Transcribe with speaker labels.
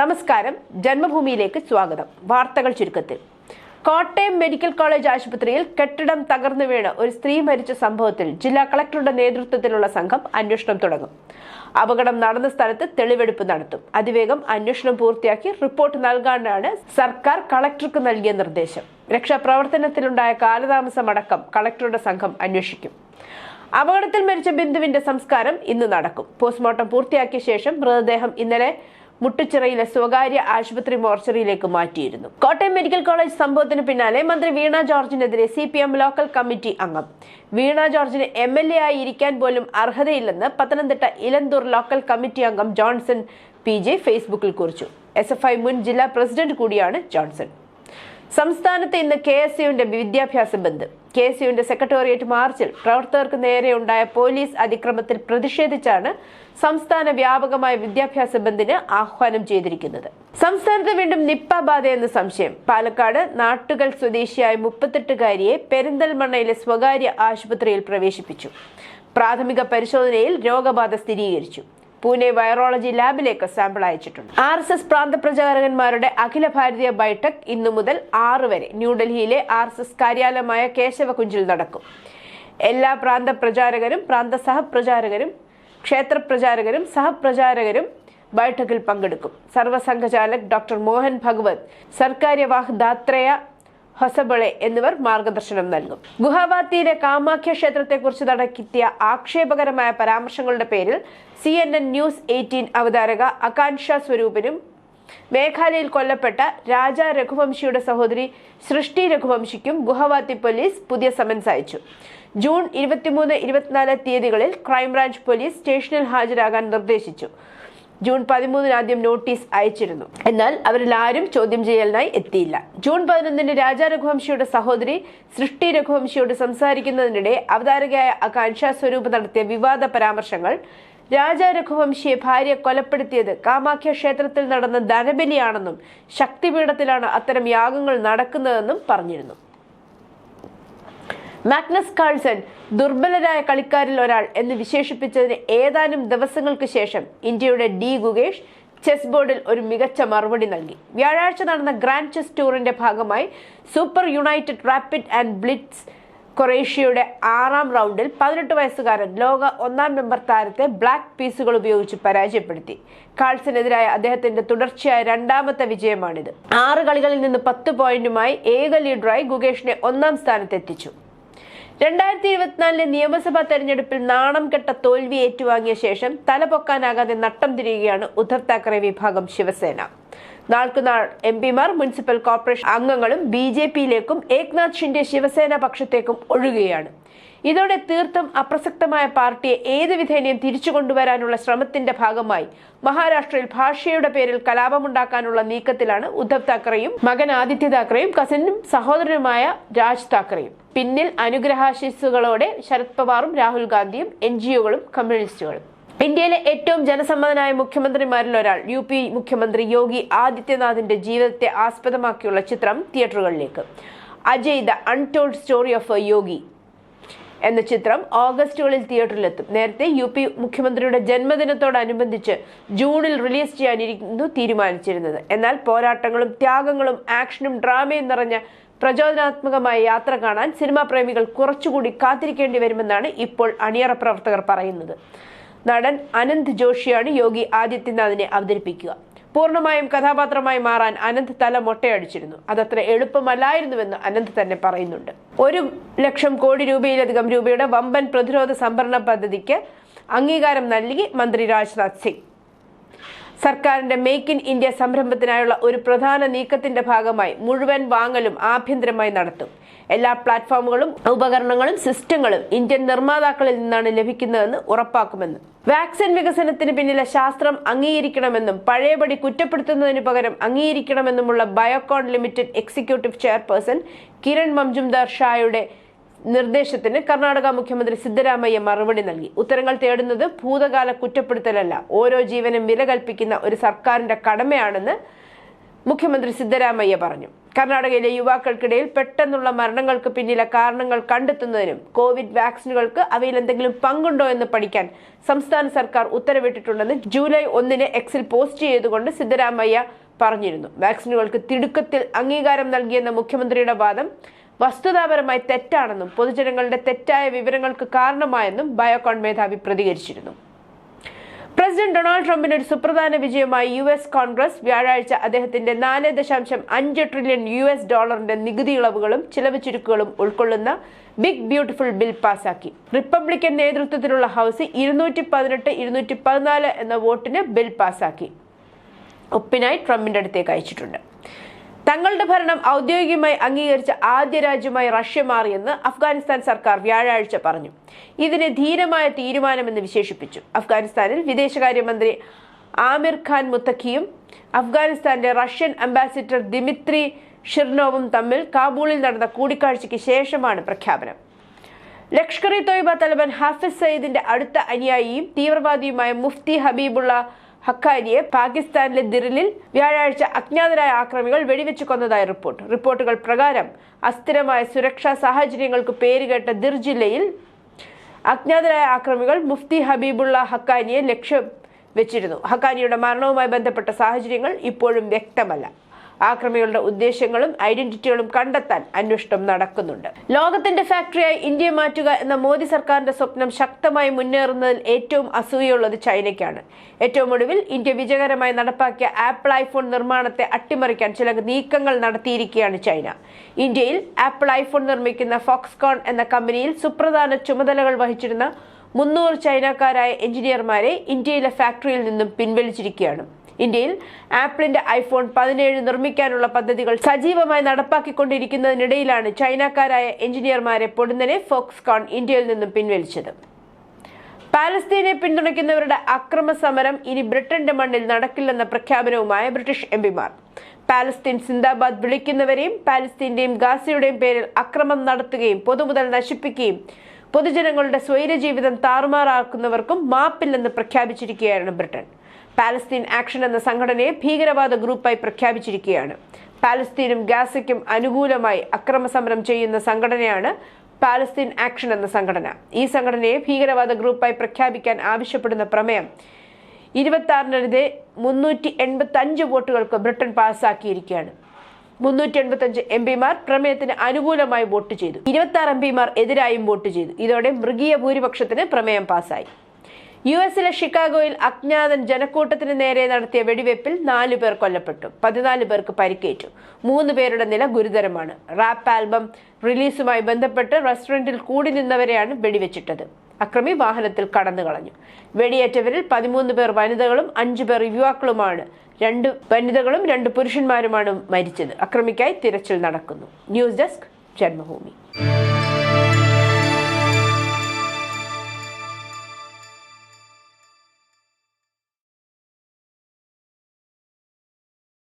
Speaker 1: നമസ്കാരം. ജന്മഭൂമിയിലേക്ക് സ്വാഗതം. വാർത്തകൾ ചുരുക്കത്തിൽ. കോട്ടയം മെഡിക്കൽ കോളേജ് ആശുപത്രിയിൽ കെട്ടിടം തകർന്നു വീണ് ഒരു സ്ത്രീ മരിച്ച സംഭവത്തിൽ ജില്ലാ കളക്ടറുടെ നേതൃത്വത്തിലുള്ള സംഘം അന്വേഷണം തുടങ്ങും. അപകടം നടന്ന സ്ഥലത്ത് തെളിവെടുപ്പ് നടത്തും. അതിവേഗം അന്വേഷണം പൂർത്തിയാക്കി റിപ്പോർട്ട് നൽകാനാണ് സർക്കാർ കളക്ടർക്ക് നൽകിയ നിർദ്ദേശം. രക്ഷാപ്രവർത്തനത്തിലുണ്ടായ കാലതാമസമടക്കം കളക്ടറുടെ സംഘം അന്വേഷിക്കും. അപകടത്തിൽ മരിച്ച ബിന്ദുവിന്റെ സംസ്കാരം ഇന്ന് നടക്കും. പോസ്റ്റ്മോർട്ടം പൂർത്തിയാക്കിയ ശേഷം മൃതദേഹം ഇന്നലെ മുട്ടുച്ചിറയിലെ സ്വകാര്യ ആശുപത്രി മോർച്ചറിയിലേക്ക് മാറ്റിയിരുന്നു. കോട്ടയം മെഡിക്കൽ കോളേജ് സംഭവത്തിന് പിന്നാലെ മന്ത്രി Veena ജോർജിനെതിരെ C P M local committee അംഗം. വീണ ജോർജിന് എം എൽ എ ആയി ഇരിക്കാൻ പോലും അർഹതയില്ലെന്ന് പത്തനംതിട്ട ഇലന്തൂർ ലോക്കൽ കമ്മിറ്റി അംഗം ജോൺസൺ പി ജെ ഫേസ്ബുക്കിൽ കുറിച്ചു. എസ് എഫ് ഐ മുൻ ജില്ലാ പ്രസിഡന്റ് കൂടിയാണ് ജോൺസൺ. സംസ്ഥാനത്ത് ഇന്ന് കെ എസ് യുവിന്റെ വിദ്യാഭ്യാസ ബന്ദ്. കെ സിയുവിന്റെ യുവിന്റെ സെക്രട്ടേറിയറ്റ് മാർച്ചിൽ പ്രവർത്തകർക്ക് നേരെയുണ്ടായ പോലീസ് അതിക്രമത്തിൽ പ്രതിഷേധിച്ചാണ് സംസ്ഥാന വ്യാപകമായ വിദ്യാഭ്യാസ ബന്ദിന് ആഹ്വാനം ചെയ്തിരിക്കുന്നത്. സംസ്ഥാനത്ത് വീണ്ടും നിപ്പ ബാധയെന്ന് സംശയം. പാലക്കാട് നാട്ടുകൽ സ്വദേശിയായ മുപ്പത്തെട്ടുകാരിയെ പെരിന്തൽമണ്ണയിലെ സ്വകാര്യ ആശുപത്രിയിൽ പ്രവേശിപ്പിച്ചു. പ്രാഥമിക പരിശോധനയിൽ രോഗബാധ സ്ഥിരീകരിച്ചു. പൂനെ വൈറോളജി ലാബിലേക്ക് സാമ്പിൾ അയച്ചിട്ടുണ്ട്. ആർ എസ് എസ് പ്രാന്തപ്രചാരകന്മാരുടെ അഖില ഭാരതീയ ബൈടെക് ഇന്നു മുതൽ ആറ് വരെ ന്യൂഡൽഹിയിലെ ആർ എസ് എസ് കാര്യാലയമായ കേശവകുഞ്ചിൽ നടക്കും. എല്ലാ പ്രാന്ത പ്രചാരകരും പ്രാന്ത സഹപ്രചാരകരും ക്ഷേത്ര പ്രചാരകരും സഹപ്രചാരകരും ബൈഠക്കിൽ പങ്കെടുക്കും. സർവസംഘചാലക് ഡോക്ടർ മോഹൻ ഭഗവത് സർക്കാര്യവാഹ് ദാത്രേയ ഹൊസബളെ എന്നിവർ മാർഗദർശനം നൽകും. ഗുഹാവാത്തിയിലെ കാമാഖ്യ ക്ഷേത്രത്തെക്കുറിച്ച് നടക്കിയ ആക്ഷേപകരമായ പരാമർശങ്ങളുടെ പേരിൽ C N N news eighteen അവതാരക Akansha സ്വരൂപിനും മേഘാലയയിൽ കൊല്ലപ്പെട്ട രാജ രഘുവംശിയുടെ സഹോദരി സൃഷ്ടി രഘുവംശിക്കും ഗുഹവാത്തി പോലീസ് പുതിയ സമൻസ് അയച്ചു. ജൂൺ ഇരുപത്തിമൂന്ന് ഇരുപത്തിനാല് തീയതികളിൽ ക്രൈംബ്രാഞ്ച് പോലീസ് സ്റ്റേഷനിൽ ഹാജരാകാൻ നിർദ്ദേശിച്ചു. ജൂൺ പതിമൂന്നിന് ആദ്യം നോട്ടീസ് അയച്ചിരുന്നു. എന്നാൽ അവരിൽ ആരും ചോദ്യം ചെയ്യലിനായി എത്തിയില്ല. ജൂൺ പതിനൊന്നിന് രാജാ രഘുവംശിയുടെ സഹോദരി സൃഷ്ടി രഘുവംശിയോട് സംസാരിക്കുന്നതിനിടെ അവതാരകയായ ആകാംക്ഷ സ്വരൂപ് നടത്തിയ വിവാദ പരാമർശങ്ങൾ രാജാ രഘുവംശിയെ ഭാര്യ കൊലപ്പെടുത്തിയത് കാമാഖ്യ ക്ഷേത്രത്തിൽ നടന്ന ധനബലിയാണെന്നും ശക്തിപീഠത്തിലാണ് അത്തരം യാഗങ്ങൾ നടക്കുന്നതെന്നും പറഞ്ഞിരുന്നു. മാഗ്നസ് കാൾസൺ ദുർബലരായ കളിക്കാരിൽ ഒരാൾ എന്ന് വിശേഷിപ്പിച്ചതിന് ഏതാനും ദിവസങ്ങൾക്ക് ശേഷം ഇന്ത്യയുടെ ഡി ഗുകേഷ് ചെസ് ബോർഡിൽ ഒരു മികച്ച മറുപടി നൽകി. വ്യാഴാഴ്ച നടന്ന ഗ്രാൻഡ് ചെസ് ടൂറിന്റെ ഭാഗമായി super united rapid and blitz കൊറേഷ്യയുടെ ആറാം റൗണ്ടിൽ പതിനെട്ട് വയസ്സുകാരൻ ലോക ഒന്നാം നമ്പർ താരത്തെ ബ്ലാക്ക് പീസുകൾ ഉപയോഗിച്ച് പരാജയപ്പെടുത്തി. കാൾസിനെതിരായ അദ്ദേഹത്തിന്റെ തുടർച്ചയായ രണ്ടാമത്തെ വിജയമാണിത്. ആറ് കളികളിൽ നിന്ന് പത്ത് പോയിന്റുമായി ഏക ലീഡറായി ഗുകേഷിനെ ഒന്നാം സ്ഥാനത്തെത്തിച്ചു. രണ്ടായിരത്തി ഇരുപത്തിനാലിലെ നിയമസഭാ തെരഞ്ഞെടുപ്പിൽ നാണം കെട്ട തോൽവി ഏറ്റുവാങ്ങിയ ശേഷം തലപൊക്കാനാകാതെ നട്ടം തിരിയുകയാണ് ഉദ്ധവ് താക്കറെ വിഭാഗം ശിവസേന. നാൾക്കുനാൾ എം പിമാർ മുനിസിപ്പൽ കോർപ്പറേഷൻ അംഗങ്ങളും ബി ജെ പിയിലേക്കും ഏക്നാഥ് ഷിൻഡെ ശിവസേന പക്ഷത്തേക്കും ഒഴുകുകയാണ്. ഇതോടെ തീർത്തും അപ്രസക്തമായ പാർട്ടിയെ ഏത് വിധേനയും തിരിച്ചു കൊണ്ടുവരാനുള്ള ശ്രമത്തിന്റെ ഭാഗമായി മഹാരാഷ്ട്രയിൽ ഭാഷയുടെ പേരിൽ കലാപമുണ്ടാക്കാനുള്ള നീക്കത്തിലാണ് ഉദ്ധവ് താക്കറെയും മകൻ ആദിത്യ താക്കറെയും കസിനും സഹോദരനുമായ രാജ് താക്കറെയും. പിന്നിൽ അനുഗ്രഹാശിസുകളോടെ ശരത് പവാറും രാഹുൽ ഗാന്ധിയും എൻ ജി കമ്മ്യൂണിസ്റ്റുകളും. ഇന്ത്യയിലെ ഏറ്റവും ജനസമ്മതനായ മുഖ്യമന്ത്രിമാരിൽ ഒരാൾ. യു പി മുഖ്യമന്ത്രി യോഗി ആദിത്യനാഥിന്റെ ജീവിതത്തെ ആസ്പദമാക്കിയുള്ള ചിത്രം തിയേറ്ററുകളിലേക്ക്. Ajay the untold story of a yogi എന്ന ചിത്രം ഓഗസ്റ്റുകളിൽ തിയേറ്ററിലെത്തും. നേരത്തെ യു പി മുഖ്യമന്ത്രിയുടെ ജന്മദിനത്തോടനുബന്ധിച്ച് ജൂണിൽ റിലീസ് ചെയ്യാനിരിക്കുന്നു തീരുമാനിച്ചിരുന്നത്. എന്നാൽ പോരാട്ടങ്ങളും ത്യാഗങ്ങളും ആക്ഷനും ഡ്രാമയും നിറഞ്ഞ പ്രചോദനാത്മകമായ യാത്ര കാണാൻ സിനിമാ പ്രേമികൾ കുറച്ചുകൂടി കാത്തിരിക്കേണ്ടി വരുമെന്നാണ് ഇപ്പോൾ അണിയറ പ്രവർത്തകർ പറയുന്നത്. നടൻ അനന്ത് ജോഷിയാണ് യോഗി ആദിത്യനാഥിനെ അവതരിപ്പിക്കുക. പൂർണമായും കഥാപാത്രമായി മാറാൻ അനന്ത് തല മൊട്ടയടിച്ചിരുന്നു. അതത്ര എളുപ്പമല്ലായിരുന്നുവെന്ന് അനന്ത് തന്നെ പറയുന്നുണ്ട്. ഒരു ലക്ഷം കോടി രൂപയിലധികം രൂപയുടെ വമ്പൻ പ്രതിരോധ സംഭരണ പദ്ധതിക്ക് അംഗീകാരം നൽകി മന്ത്രി രാജ്നാഥ് സിംഗ്. സർക്കാരിന്റെ മേക്ക് ഇൻ ഇന്ത്യ സംരംഭത്തിനായുള്ള ഒരു പ്രധാന നീക്കത്തിന്റെ ഭാഗമായി മുഴുവൻ വാങ്ങലും ആഭ്യന്തരമായി നടത്തും. എല്ലാ പ്ലാറ്റ്ഫോമുകളും ഉപകരണങ്ങളും സിസ്റ്റങ്ങളും ഇന്ത്യൻ നിർമ്മാതാക്കളിൽ നിന്നാണ് ലഭിക്കുന്നതെന്ന് ഉറപ്പാക്കുമെന്ന്. വാക്സിൻ വികസനത്തിന് പിന്നിലെ ശാസ്ത്രം അംഗീകരിക്കണമെന്നും പഴയപടി കുറ്റപ്പെടുത്തുന്നതിന് പകരം അംഗീകരിക്കണമെന്നുമുള്ള Biocon limited executive chairperson Kiran Mazumdar ഷായുടെ നിർദ്ദേശത്തിന് കർണാടക മുഖ്യമന്ത്രി സിദ്ധരാമയ്യ മറുപടി നൽകി. ഉത്തരങ്ങൾ തേടുന്നത് ഭൂതകാല കുറ്റപ്പെടുത്തലല്ല ഓരോ ജീവനും വില കൽപ്പിക്കുന്ന ഒരു സർക്കാരിന്റെ കടമയാണെന്ന് മുഖ്യമന്ത്രി സിദ്ധരാമയ്യ പറഞ്ഞു. കർണാടകയിലെ യുവാക്കൾക്കിടയിൽ പെട്ടെന്നുള്ള മരണങ്ങൾക്ക് പിന്നിലെ കാരണങ്ങൾ കണ്ടെത്തുന്നതിനും കോവിഡ് വാക്സിനുകൾക്ക് അവയിൽ എന്തെങ്കിലും പങ്കുണ്ടോ എന്ന് പഠിക്കാൻ സംസ്ഥാന സർക്കാർ ഉത്തരവിട്ടിട്ടുണ്ടെന്ന് ജൂലൈ ഒന്നിന് എക്സിൽ പോസ്റ്റ് ചെയ്തുകൊണ്ട് സിദ്ധരാമയ്യ പറഞ്ഞിരുന്നു. വാക്സിനുകൾക്ക് തിടുക്കത്തിൽ അംഗീകാരം നൽകിയെന്ന മുഖ്യമന്ത്രിയുടെ വാദം വസ്തുതാപരമായി തെറ്റാണെന്നും പൊതുജനങ്ങളുടെ തെറ്റായ വിവരങ്ങൾക്ക് കാരണമായെന്നും ബയോകോൺ മേധാവി പ്രതികരിച്ചിരുന്നു. പ്രസിഡന്റ് ഡൊണാൾഡ് ട്രംപിന് ഒരു സുപ്രധാന വിജയമായി യു എസ് കോൺഗ്രസ് വ്യാഴാഴ്ച അദ്ദേഹത്തിന്റെ നാല് ദശാംശം അഞ്ച് ട്രില്യൺ യു എസ് ഡോളറിന്റെ നികുതി ഇളവുകളും ചിലവ് ചുരുക്കുകളും ഉൾക്കൊള്ളുന്ന ബിഗ് ബ്യൂട്ടിഫുൾ ബിൽ പാസാക്കി. റിപ്പബ്ലിക്കൻ നേതൃത്വത്തിലുള്ള ഹൗസ് ഇരുന്നൂറ്റി പതിനെട്ട് ഇരുന്നൂറ്റി പതിനാല് എന്ന വോട്ടിന് ബിൽ പാസാക്കി. ഒപ്പിനായി ട്രംപിന്റെ അടുത്തേക്ക് അയച്ചിട്ടുണ്ട്. തങ്ങളുടെ ഭരണം ഔദ്യോഗികമായി അംഗീകരിച്ച ആദ്യ രാജ്യമായി റഷ്യ മാറിയെന്ന് അഫ്ഗാനിസ്ഥാൻ സർക്കാർ വ്യാഴാഴ്ച പറഞ്ഞു. ഇതിനെ ധീരമായ തീരുമാനമെന്ന് വിശേഷിപ്പിച്ചു. അഫ്ഗാനിസ്ഥാനിൽ വിദേശകാര്യമന്ത്രി ആമിർ ഖാൻ മുത്തഖിയും അഫ്ഗാനിസ്ഥാന്റെ റഷ്യൻ അംബാസിഡർ ദിമിത്രി ഷിർനോവും തമ്മിൽ കാബൂളിൽ നടന്ന കൂടിക്കാഴ്ചയ്ക്ക് ശേഷമാണ് പ്രഖ്യാപനം. ലഷ്കർ ഇ തോയ്ബ തലവൻ ഹാഫിസ് സയ്യിദിന്റെ അടുത്ത അനുയായിയും തീവ്രവാദിയുമായ മുഫ്തി ഹബീബുള്ള ഹക്കാരിയെ പാകിസ്ഥാനിലെ ദിറിലിൽ വ്യാഴാഴ്ച അജ്ഞാതരായ ആക്രമികൾ വെടിവെച്ചു കൊന്നതായി റിപ്പോർട്ട്. റിപ്പോർട്ടുകൾ പ്രകാരം അസ്ഥിരമായ സുരക്ഷാ സാഹചര്യങ്ങൾക്ക് പേരുകേട്ട ദിർ ജില്ലയിൽ അജ്ഞാതരായ ആക്രമികൾ മുഫ്തി ഹബീബുള്ള ഹക്കാനിയെ ലക്ഷ്യം വെച്ചിരുന്നു. ഹക്കാനിയുടെ മരണവുമായി ബന്ധപ്പെട്ട സാഹചര്യങ്ങൾ ഇപ്പോഴും വ്യക്തമല്ല. ആക്രമികളുടെ ഉദ്ദേശങ്ങളും ഐഡന്റിറ്റികളും കണ്ടെത്താൻ അന്വേഷണം നടക്കുന്നുണ്ട്. ലോകത്തിന്റെ ഫാക്ടറിയായി ഇന്ത്യ മാറ്റുക എന്ന മോദി സർക്കാരിന്റെ സ്വപ്നം ശക്തമായി മുന്നേറുന്നതിൽ ഏറ്റവും അസൂയുള്ളത് ചൈനയ്ക്കാണ്. ഏറ്റവും ഒടുവിൽ ഇന്ത്യ വിജയകരമായി നടപ്പാക്കിയ ആപ്പിൾ ഐഫോൺ നിർമ്മാണത്തെ അട്ടിമറിക്കാൻ ചില നീക്കങ്ങൾ നടത്തിയിരിക്കുകയാണ് ചൈന. ഇന്ത്യയിൽ ആപ്പിൾ ഐഫോൺ നിർമ്മിക്കുന്ന ഫോക്സ്കോൺ എന്ന കമ്പനിയിൽ സുപ്രധാന ചുമതലകൾ വഹിച്ചിരുന്ന മുന്നൂറ് ചൈനക്കാരായ എഞ്ചിനീയർമാരെ ഇന്ത്യയിലെ ഫാക്ടറിയിൽ നിന്നും പിൻവലിച്ചിരിക്കുകയാണ്. ഇന്ത്യയിൽ ആപ്പിളിന്റെ ഐഫോൺ പതിനേഴ് നിർമ്മിക്കാനുള്ള പദ്ധതികൾ സജീവമായി നടപ്പാക്കിക്കൊണ്ടിരിക്കുന്നതിനിടയിലാണ് ചൈനക്കാരായ എഞ്ചിനീയർമാരെ പൊടുന്നനെ ഫോക്സ്കോൺ ഇന്ത്യയിൽ നിന്നും പിൻവലിച്ചത്. പാലസ്തീനെ പിന്തുണയ്ക്കുന്നവരുടെ അക്രമ സമരം ഇനി ബ്രിട്ടന്റെ മണ്ണിൽ നടക്കില്ലെന്ന പ്രഖ്യാപനവുമായ ബ്രിട്ടീഷ് എംപിമാർ. പാലസ്തീൻ സിന്ദാബാദ് വിളിക്കുന്നവരെയും പാലസ്തീന്റെയും ഗാസയുടെയും പേരിൽ അക്രമം നടത്തുകയും പൊതുമുതൽ നശിപ്പിക്കുകയും പൊതുജനങ്ങളുടെ സ്വൈര്യജീവിതം താറുമാറാക്കുന്നവർക്കും മാപ്പില്ലെന്ന് പ്രഖ്യാപിച്ചിരിക്കുകയായിരുന്നു ബ്രിട്ടൻ. പാലസ്തീൻ ആക്ഷൻ എന്ന സംഘടനയെ ഭീകരവാദ ഗ്രൂപ്പായി പ്രഖ്യാപിച്ചിരിക്കുകയാണ്. പാലസ്തീനും ഗാസയ്ക്കും അനുകൂലമായി അക്രമ സമരം ചെയ്യുന്ന സംഘടനയാണ് പാലസ്തീൻ ആക്ഷൻ എന്ന സംഘടന. ഈ സംഘടനയെ ഭീകരവാദ ഗ്രൂപ്പായി പ്രഖ്യാപിക്കാൻ ആവശ്യപ്പെടുന്ന പ്രമേയം ഇരുപത്തി ആറിനെതിരെ മുന്നൂറ്റി എൺപത്തി അഞ്ച് വോട്ടുകൾക്ക് ബ്രിട്ടൻ പാസ്സാക്കിയിരിക്കുകയാണ് മുന്നൂറ്റി എൺപത്തി അഞ്ച് എം പിമാർ പ്രമേയത്തിന് അനുകൂലമായി വോട്ട് ചെയ്തു. ഇരുപത്തി ആറ് എം പിമാർ എതിരായും വോട്ട് ചെയ്തു. ഇതോടെ മൃഗീയ ഭൂരിപക്ഷത്തിന് പ്രമേയം പാസ്സായി യു എസിലെ ഷിക്കാഗോയിൽ അജ്ഞാതൻ ജനക്കൂട്ടത്തിന് നേരെ നടത്തിയ വെടിവെപ്പിൽ നാലു പേർ കൊല്ലപ്പെട്ടു. പതിനാല് പേർക്ക് പരിക്കേറ്റു. മൂന്ന് പേരുടെ നില ഗുരുതരമാണ്. റാപ്പ് ആൽബം റിലീസുമായി ബന്ധപ്പെട്ട് റെസ്റ്റോറന്റിൽ കൂടി നിന്നവരെയാണ് വെടിവെച്ചിട്ടത്. അക്രമി വാഹനത്തിൽ കടന്നു കളഞ്ഞു. വെടിയേറ്റവരിൽ പതിമൂന്ന് പേർ വനിതകളും അഞ്ചു പേർ യുവാക്കളുമാണ്. രണ്ട് വനിതകളും രണ്ട് പുരുഷന്മാരുമാണ് മരിച്ചത്. അക്രമിക്കായി തിരച്ചിൽ നടക്കുന്നു. News desk Janmabhumi.